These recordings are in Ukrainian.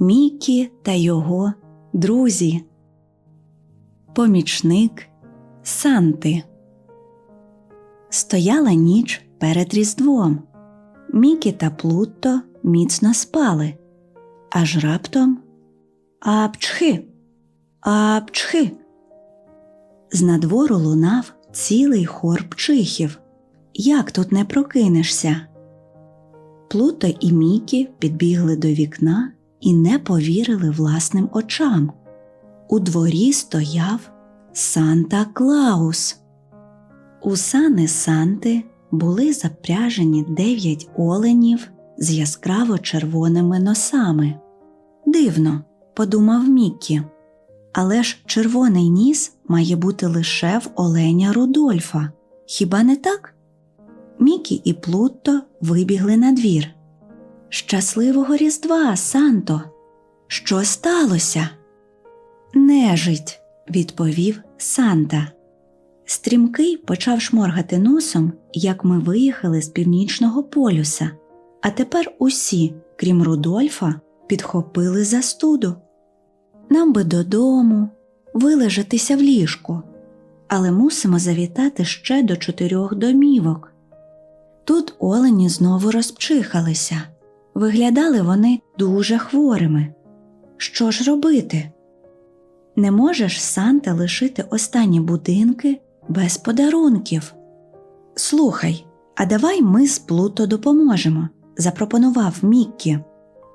Мікі та його друзі. Помічник Санти. Стояла ніч перед Різдвом. Мікі та Плутто міцно спали. Аж раптом Апчхи. Апчхи. З надвору лунав цілий хор пчихів. Як тут не прокинешся? Плуто і Мікі підбігли до вікна і не повірили власним очам. У дворі стояв Санта Клаус. У сани Санти були запряжені дев'ять оленів з яскраво червоними носами. Дивно, подумав Міккі. Але ж червоний ніс має бути лише в оленя Рудольфа. Хіба не так? Мікі і Плутто вибігли на двір. Щасливого Різдва, Санто! Що сталося? Нежить, відповів Санта. Стрімкий почав шморгати носом, як ми виїхали з північного полюса, а тепер усі, крім Рудольфа, підхопили застуду. Нам би додому, вилежатися в ліжку, але мусимо завітати ще до чотирьох домівок. Тут олені знову розпчихалися. Виглядали вони дуже хворими. Що ж робити? Не можеш Санта лишити останні будинки без подарунків. Слухай, а давай ми з Плуто допоможемо, запропонував Міккі.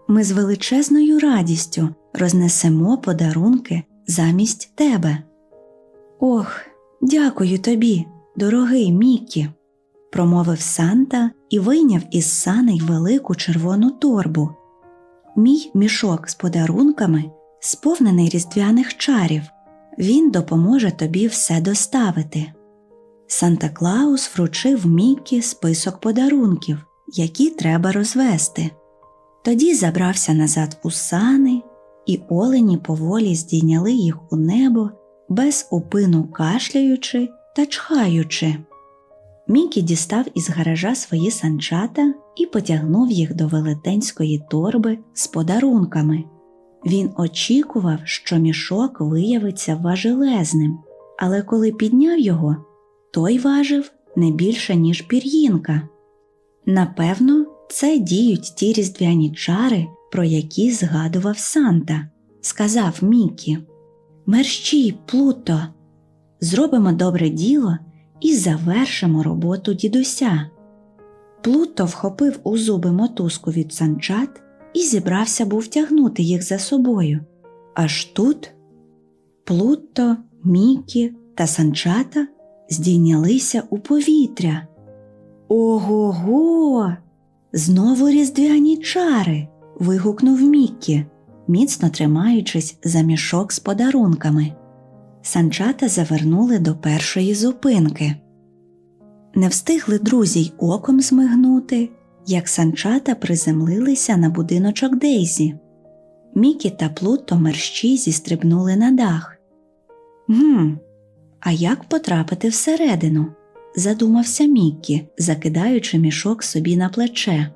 Ми з величезною радістю рознесемо подарунки замість тебе. Ох, дякую тобі, дорогий Міккі, промовив Санта і вийняв із саней велику червону торбу. Мій мішок з подарунками сповнений різдвяних чарів. Він допоможе тобі все доставити. Санта Клаус вручив Міккі список подарунків, які треба розвести. Тоді забрався назад у сани, і олені поволі здійняли їх у небо, без упину кашляючи та чхаючи. Мікі дістав із гаража свої санчата і потягнув їх до велетенської торби з подарунками. Він очікував, що мішок виявиться важелезним, але коли підняв його, той важив не більше, ніж пір'їнка. Напевно, це діють ті різдвяні чари, про які згадував Санта, сказав Мікі. Мерщій, Плуто, зробимо добре діло і завершимо роботу дідуся. Плуто вхопив у зуби мотузку від санчат і зібрався був тягнути їх за собою. Аж тут Плутто, Мікі та санчата здійнялися у повітря. Ого го! Знову різдвяні чари. вигукнув Міккі, міцно тримаючись за мішок з подарунками. Санчата завернули до першої зупинки. Не встигли друзі й оком змигнути, як санчата приземлилися на будиночок Дейзі. Мікі та Плуто мерщій зістрибнули на дах. Гм, а як потрапити всередину? задумався Міккі, закидаючи мішок собі на плече.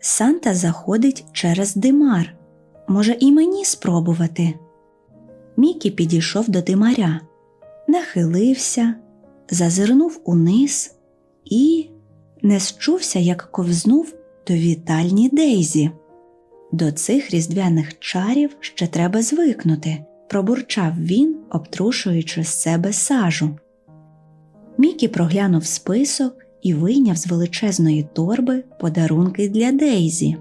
Санта заходить через димар. Може, і мені спробувати. Мікі підійшов до димаря, нахилився, зазирнув униз і не счувся, як ковзнув до вітальні Дейзі. До цих різдвяних чарів ще треба звикнути, пробурчав він, обтрушуючи з себе сажу. Мікі проглянув список і вийняв з величезної торби подарунки для Дейзі.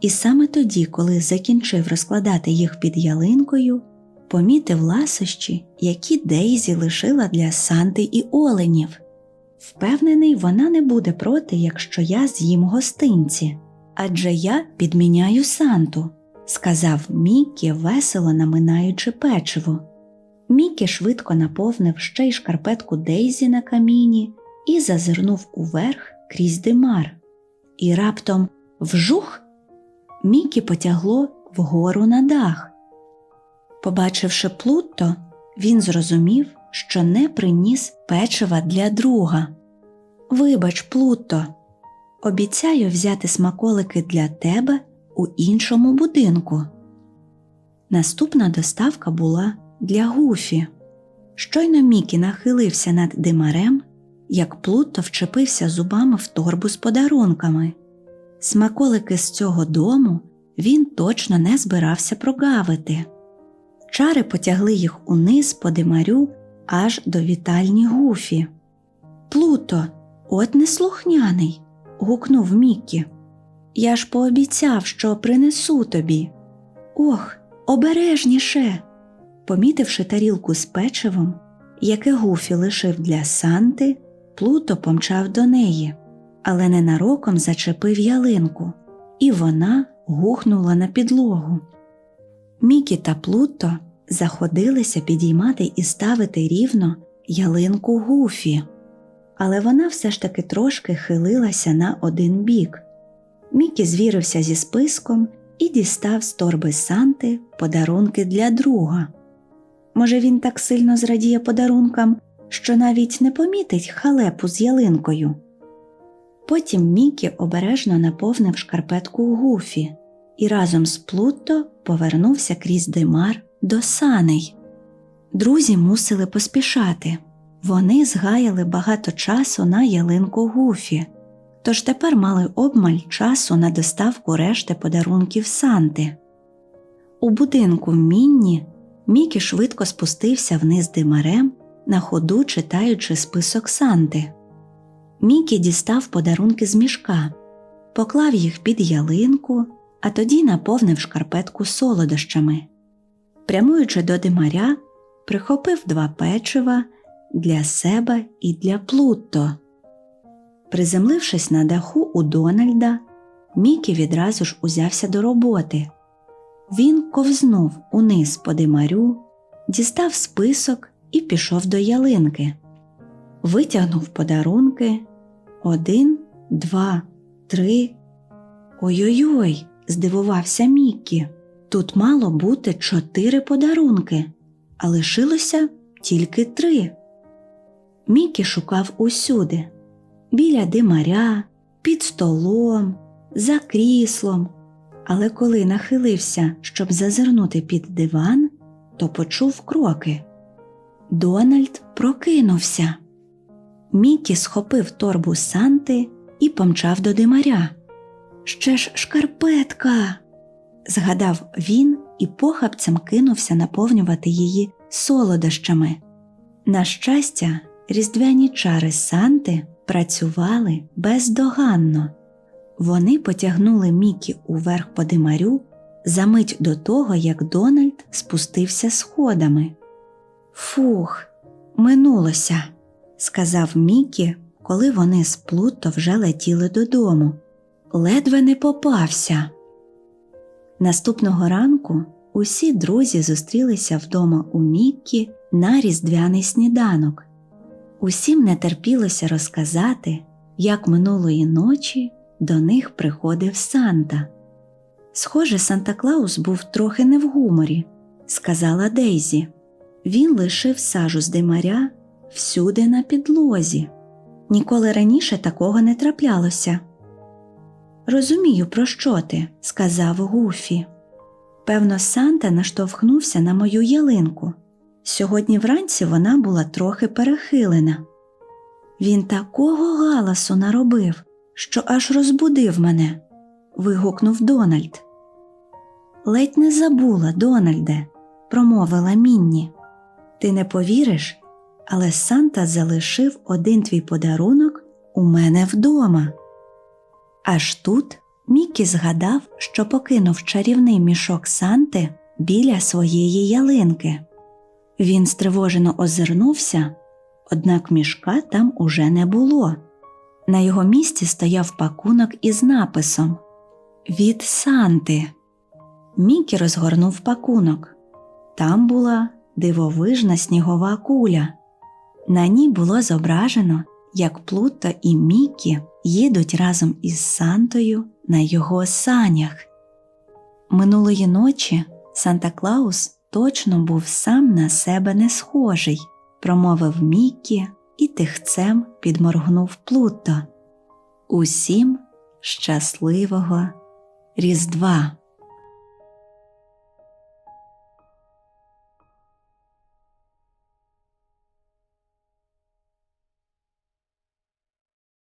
І саме тоді, коли закінчив розкладати їх під ялинкою, помітив ласощі, які Дейзі лишила для Санти і Оленів. Впевнений, вона не буде проти, якщо я з'їм гостинці, адже я підміняю Санту, сказав Мікі, весело наминаючи печиво. Мікі швидко наповнив ще й шкарпетку Дейзі на каміні і зазирнув уверх крізь димар. І раптом вжух Мікі потягло вгору на дах. Побачивши Плутто, він зрозумів, що не приніс печива для друга. Вибач, Плутто, обіцяю взяти смаколики для тебе у іншому будинку. Наступна доставка була для Гуфі. Щойно Мікі нахилився над димарем, як Плутто вчепився зубами в торбу з подарунками. Смаколики з цього дому він точно не збирався прогавити. Чари потягли їх униз по димарю аж до вітальні Гуфі. Плуто, от неслухняний, гукнув Мікі. Я ж пообіцяв, що принесу тобі. Ох, обережніше. Помітивши тарілку з печивом, яке Гуфі лишив для Санти, Плуто помчав до неї, але ненароком зачепив ялинку, і вона гухнула на підлогу. Мікі та Плуто заходилися підіймати і ставити рівно ялинку Гуфі, але вона все ж таки трошки хилилася на один бік. Мікі звірився зі списком і дістав з торби Санти подарунки для друга. Може, він так сильно зрадіє подарункам, що навіть не помітить халепу з ялинкою. Потім Мікі обережно наповнив шкарпетку Гуфі і разом з Плутто повернувся крізь димар до саней. Друзі мусили поспішати. Вони згаяли багато часу на ялинку Гуфі, тож тепер мали обмаль часу на доставку решти подарунків Санти. У будинку Мінні Мікі швидко спустився вниз димарем, на ходу читаючи список Санти. Мікі дістав подарунки з мішка, поклав їх під ялинку, а тоді наповнив шкарпетку солодощами. Прямуючи до димаря, прихопив два печива для себе і для Плутто. Приземлившись на даху у Дональда, Мікі відразу ж узявся до роботи. Він ковзнув униз по димарю, дістав список і пішов до ялинки. Витягнув подарунки один, два, три. Ой-ой-ой, здивувався Міккі. Тут мало бути чотири подарунки, а лишилося тільки три. Мікі шукав усюди біля димаря, під столом, за кріслом, але коли нахилився, щоб зазирнути під диван, то почув кроки. Дональд прокинувся. Мікі схопив торбу Санти і помчав до димаря. Ще ж шкарпетка. згадав він і похапцем кинувся наповнювати її солодощами. На щастя, різдвяні чари Санти працювали бездоганно. Вони потягнули Мікі уверх по димарю за мить до того, як Дональд спустився сходами. Фух, минулося, сказав Мікі, коли вони з Плуто вже летіли додому. Ледве не попався. Наступного ранку усі друзі зустрілися вдома у Міккі на різдвяний сніданок. Усім не терпілося розказати, як минулої ночі до них приходив Санта. Схоже, Санта Клаус був трохи не в гуморі, сказала Дейзі. Він лишив сажу з димаря всюди на підлозі. Ніколи раніше такого не траплялося. Розумію, про що ти, сказав Гуфі. Певно, Санта наштовхнувся на мою ялинку. Сьогодні вранці вона була трохи перехилена. Він такого галасу наробив, що аж розбудив мене. вигукнув Дональд. Ледь не забула, Дональде, промовила Мінні. Ти не повіриш, але Санта залишив один твій подарунок у мене вдома. Аж тут Мікі згадав, що покинув чарівний мішок Санти біля своєї ялинки. Він стривожено озирнувся, однак мішка там уже не було. На його місці стояв пакунок із написом Від Санти. Мікі розгорнув пакунок. Там була дивовижна снігова куля. На ній було зображено, як Плуто і Мікі їдуть разом із Сантою на його санях. Минулої ночі Санта Клаус точно був сам на себе не схожий, промовив Мікі і тихцем підморгнув Плуто. Усім щасливого Різдва!